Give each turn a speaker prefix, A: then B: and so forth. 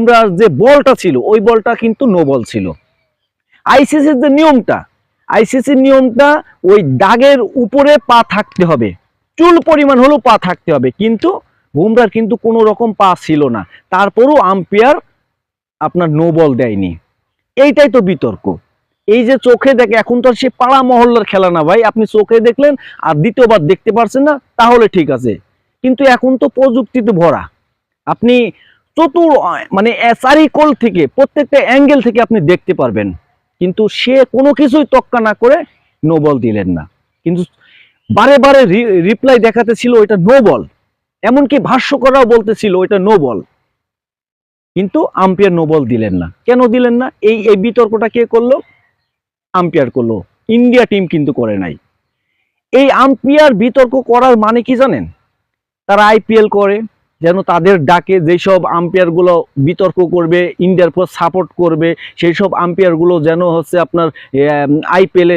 A: বুমরার যে বলটা ছিল, ওই বলটা কিন্তু নো বল ছিল। আইসিসির যে নিয়মটা আইসিসির নিয়মটা ওই দাগের উপরে পা থাকতে হবে। চুল পরিমাণ হলেও পা থাকতে হবে, কিন্তু বুমরার কিন্তু কোনো রকম পা ছিল না। তারপরও আম্পায়ার আপনার নো বল দেয়নি। এইটাই তো বিতর্ক। এই যে চোখে দেখে, এখন তো সে পাড়া মহল্লার খেলা না ভাই। আপনি চোখে দেখলেন আর দ্বিতীয়বার দেখতে পারছেন না, তাহলে ঠিক আছে। কিন্তু এখন তো প্রযুক্তিতে ভরা। আপনি চতুর মানে চারিকোল থেকে, প্রত্যেকটা অ্যাঙ্গেল থেকে আপনি দেখতে পারবেন। কিন্তু সে কোনো কিছুই তক্কা না করে নো বল দিলেন না। কিন্তু বারে বারে রিপ্লাই দেখাতে ছিল ওইটা নো বল এমনকি ভাষ্যকরাও বলতেছিল ওইটা নো বল কিন্তু আম্পায়ার নো বল দিলেন না। কেন দিলেন না? এই এই বিতর্কটা কে করল? আম্পায়ার করল। ইন্ডিয়া টিম কিন্তু করে নাই। এই আম্পায়ার বিতর্ক করার মানে কি জানেন? তারা আইপিএল করে যেন তাদের ডাকে যেসব আম্পায়ারগুলো বিতর্ক করবে, ইন্ডিয়ার পর সাপোর্ট করবে সেই সব আম্পায়ারগুলো যেন হচ্ছে আপনার আইপিএলে